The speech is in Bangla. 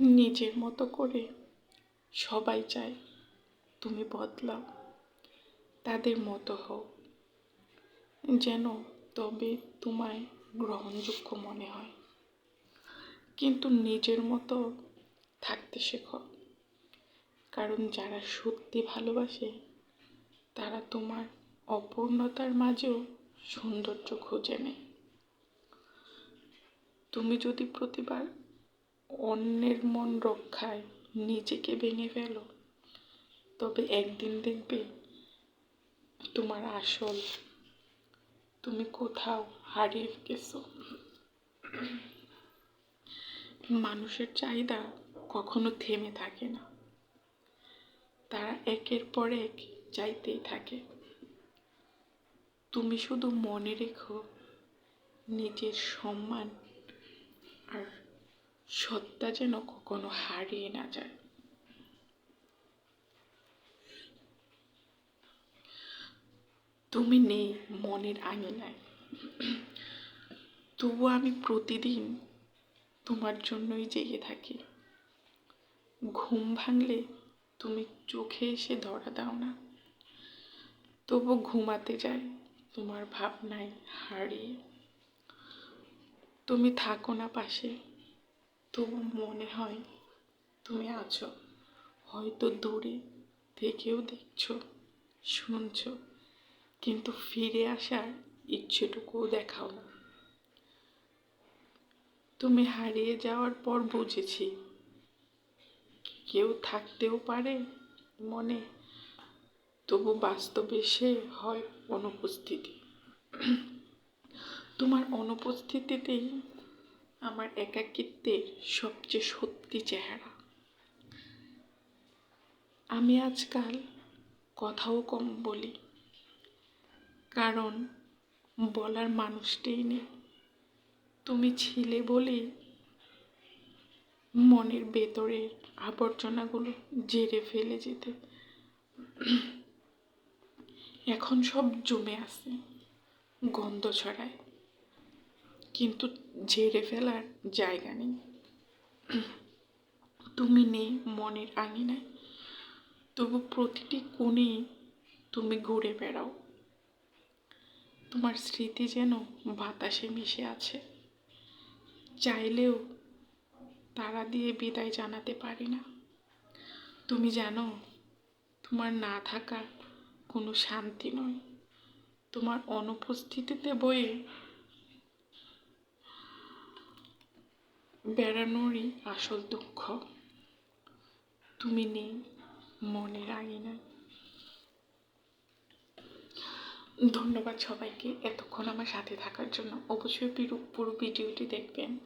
নিজের মতো করে সবাই চায় তুমি বদলাও, তাদের মতো হও, যেন তবে তোমায় গ্রহণযোগ্য মনে হয়। কিন্তু নিজের মতো থাকতে শেখো, কারণ যারা সত্যি ভালোবাসে, তারা তোমার অপূর্ণতার মাঝেও সৌন্দর্য খুঁজে নেয়। তুমি যদি প্রতিবার অন্যের মন রক্ষায় নিজেকে ভেঙে ফেলো। তবে একদিন দেখবে তোমার আসল, তুমি কোথাও হারিয়ে গেছো। মানুষের চাহিদা কখনো থেমে থাকে না। তারা একের পর এক চাইতেই থাকে। তুমি শুধু মনে রেখো নিজের সম্মান আর সত্তা যেন কখনো হারিয়ে না যায়। তুমি নেই মনের আঙিনায়। তবু আমি প্রতিদিন তোমার জন্যই জেগে থাকি। ঘুম ভাঙলে তুমি চোখে এসে ধরা দাও না। তবু ঘুমাতে যাই, তোমার ভাবনায় হারিয়ে। তুমি থাকো না পাশে তবু মনে হয় তুমি আছো। হয়তো দূরে থেকেও দেখছ, শুনছো, কিন্তু ফিরে আসার ইচ্ছেটুকুও দেখাও না। তুমি হারিয়ে যাওয়ার পর বুঝেছি। কেউ থাকতেও পারে মনে, তবু বাস্তবে সে হয় অনুপস্থিতি। তোমার অনুপস্থিতিতেই আমার একাকিত্বের সবচেয়ে সত্যি চেহারা। আমি আজকাল কথাও কম বলি, কারণ বলার মানুষটাই নেই। তুমি ছিলে বলেই মনের ভেতরের আবর্জনাগুলো জেরে ফেলে যেতে। এখন সব জমে আছে, গন্ধ ছড়ায়। কিন্তু ঝেড়ে ফেলার জায়গা নেই। তুমি নেই, মনের আঙিনায় তবু প্রতিটি কোণে তুমি ঘুরে বেড়াও। তোমার স্মৃতি যেন বাতাসে মিশে আছে। চাইলেও তারা দিয়ে বিদায় জানাতে পারি না। তুমি জানো, তোমার না থাকা কোনো শান্তি নয়। তোমার অনুপস্থিতিতে বয়ে বেড়ানোরই আসল দুঃখ। তুমি নেই মনের আঙিনায়। ধন্যবাদ সবাইকে এতক্ষণ আমার সাথে থাকার জন্য। অবশ্যই পুরো ভিডিওটি দেখবেন।